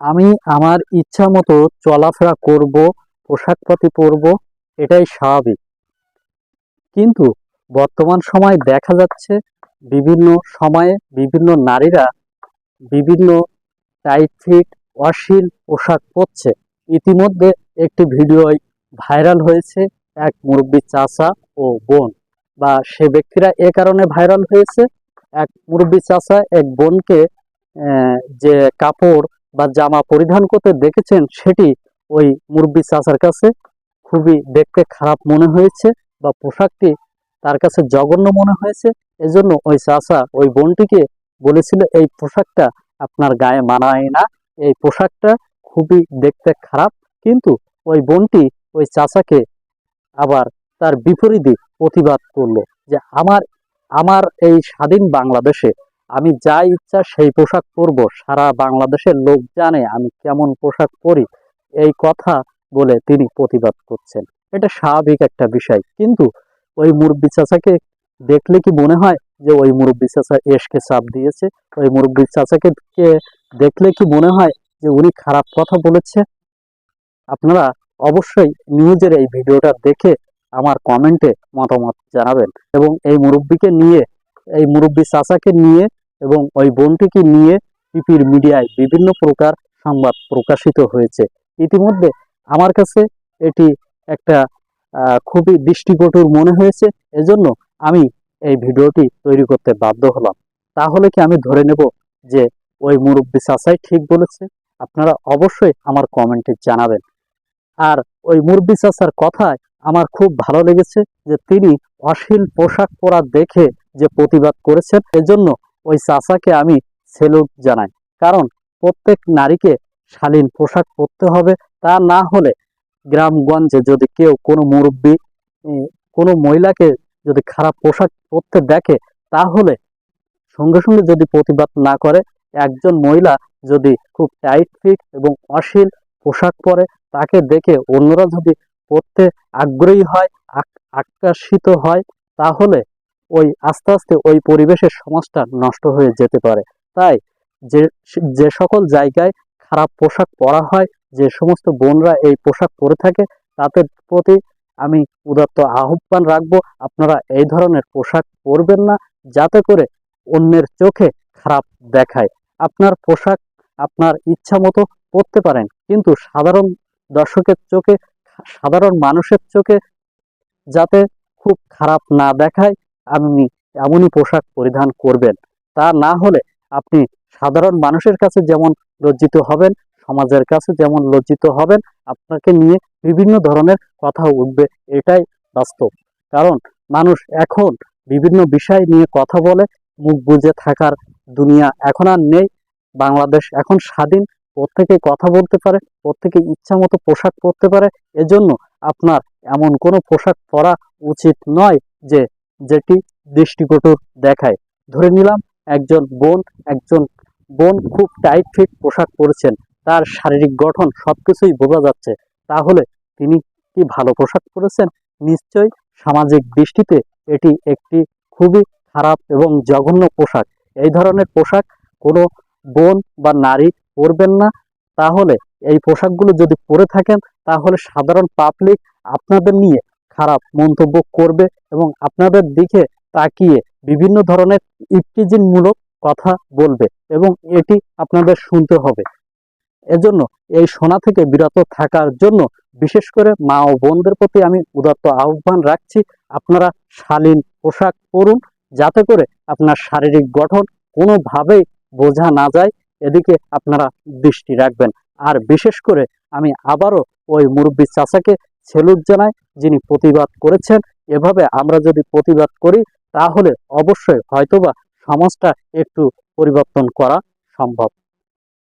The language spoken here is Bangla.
আমি আমার ইচ্ছা মতো চলাফেরা করব, পোশাকপাতি পরব, এটাই স্বাভাবিক। কিন্তু বর্তমান সময় দেখা যাচ্ছে বিভিন্ন সময়ে বিভিন্ন নারীরা বিভিন্ন টাইট ফিট অশ্লীল পোশাক পরছে। ইতিমধ্যে একটি ভিডিও ভাইরাল হয়েছে এক মুরব্বী চাচা ও বোন বা সে ব্যক্তিরা এ কারণে ভাইরাল হয়েছে। এক মুরব্বী চাচা এক বোনকে যে কাপড় বা জামা পরিধান করতে দেখেছেন সেটি ওই মুরব্বী চাচার কাছে খুবই দেখতে খারাপ মনে হয়েছে বা পোশাকটি তার কাছে জঘন্য মনে হয়েছে। এজন্য ওই চাচা ওই বোনটিকে বলেছিল, এই পোশাকটা আপনার গায়ে মানায় না। এই পোশাকটা খুবই দেখতে খারাপ। কিন্তু ওই বোনটি ওই চাচাকে আবার তার বিপরীতে প্রতিবাদ করল যে, আমার আমার এই স্বাধীন বাংলাদেশে আমি যা ইচ্ছা সেই পোশাক পরব। সারা বাংলাদেশের লোক জানে আমি কেমন পোশাক পরি। এই কথা বলে তিনি প্রতিবাদ করছেন। এটা স্বাভাবিক একটা বিষয়। কিন্তু ওই মুরব্বী চাচাকে দেখলে কি মনে হয় যে ওই মুরব্বী চাচা এসকে চাপ দিয়েছে? ওই মুরব্বী চাচাকে দেখলে কি মনে হয় যে উনি খারাপ কথা বলেছে? আপনারা অবশ্যই নিউজের এই ভিডিওটা দেখে আমার কমেন্টে মতামত জানাবেন। এবং এই মুরব্বীকে নিয়ে, এই মুরব্বী চাচাকে নিয়ে এবং ওই বোনটিকে নিয়ে পিপির মিডিয়ায় বিভিন্ন প্রকার সংবাদ প্রকাশিত হয়েছে। ইতিমধ্যে আমার কাছে এটি একটা খুবই দৃষ্টিকটুর মনে হয়েছে। এজন্য আমি এই ভিডিওটি তৈরি করতে বাধ্য হলাম। তাহলে কি আমি ধরে নেব যে ওই মুরব্বী চাচাই ঠিক বলেছে? আপনারা অবশ্যই আমার কমেন্টে জানাবেন। আর ওই মুরব্বী চাচার কথায় আমার খুব ভালো লেগেছে যে তিনি অশ্লীল পোশাক পরা দেখে যে প্রতিবাদ করেছেন। এজন্য ওই চাচাকে আমি সেলুট জানাই। কারণ প্রত্যেক নারীকে শালীন পোশাক পরতে হবে। তা না হলে গ্রামগঞ্জে যদি কেউ কোনো মুরব্বী কোনো মহিলাকে যদি খারাপ পোশাক পরতে দেখে, তাহলে সঙ্গে সঙ্গে যদি প্রতিবাদ না করে, একজন মহিলা যদি খুব টাইট ফিট এবং অশ্লীল পোশাক পরে, তাকে দেখে অন্যরা যদি পড়তে আগ্রহী হয়, আক- আকর্ষিত হয়, তাহলে ওই আস্তে আস্তে ওই পরিবেশের সমাজটা নষ্ট হয়ে যেতে পারে। তাই যে যে সকল জায়গায় খারাপ পোশাক পরা হয়, যে সমস্ত বোনরা এই পোশাক পরে থাকে, তাদের প্রতি আমি উদাত্ত আহ্বান রাখব, আপনারা এই ধরনের পোশাক পরবেন না, যাতে করে অন্যের চোখে খারাপ দেখায়। আপনার পোশাক আপনার ইচ্ছা মতো পরতে পারেন, কিন্তু সাধারণ দর্শকের চোখে, সাধারণ মানুষের চোখে যাতে খুব খারাপ না দেখায় আপনি এমনই পোশাক পরিধান করবেন। তা না হলে আপনি সাধারণ মানুষের কাছে যেমন লজ্জিত হবেন, সমাজের কাছে যেমন লজ্জিত হবেন, আপনাকে নিয়ে বিভিন্ন ধরনের কথা উঠবে, এটাই বাস্তব। কারণ মানুষ এখন বিভিন্ন বিষয় নিয়ে কথা বলে, মুখ বুঝে থাকার দুনিয়া এখন আর নেই। বাংলাদেশ এখন স্বাধীন, প্রত্যেকে কথা বলতে পারে, প্রত্যেকে ইচ্ছা মতো পোশাক পরতে পারে। এজন্য আপনার এমন কোনো পোশাক পরা উচিত নয় যে যেটি দৃষ্টিকটুর দেখায়। ধরে নিলাম, একজন বোন একজন বোন খুব টাইট ফিট পোশাক পরেছেন। তার শারীরিক গঠন সব কিছুই বোঝা যাচ্ছে। তাহলে তিনি কি ভালো পোশাক পরেছেন? নিশ্চয়ই সামাজিক দৃষ্টিতে এটি একটি খুবই খারাপ এবং জঘন্য পোশাক। এই ধরনের পোশাক কোনো বোন বা নারী পরবেন না। তাহলে এই পোশাকগুলো যদি পরে থাকেন, তাহলে সাধারণ পাবলিক আপনাদের নিয়ে খারাপ মন্তব্য করবে এবং আপনাদের দিকে তাকিয়ে বিভিন্ন ধরনের ইফটিজিনমূলক কথা বলবে এবং এটি আপনাদের শুনতে হবে। এজন্য এই সোনা থেকে বিরত থাকার জন্য বিশেষ করে মা ও বোনদের প্রতি আমি উদাত্ত আহ্বান রাখছি, আপনারা শালীন পোশাক পরুন যাতে করে আপনার শারীরিক গঠন কোনোভাবেই বোঝা না যায়, এদিকে আপনারা দৃষ্টি রাখবেন। আর বিশেষ করে আমি আবারও ওই মুরব্বী চাচাকে সেলুট জানাই যিনি প্রতিবাদ করেছেন। এভাবে আমরা যদি প্রতিবাদ করি, তাহলে অবশ্যই হয়তোবা সমাজটা একটু পরিবর্তন করা সম্ভব।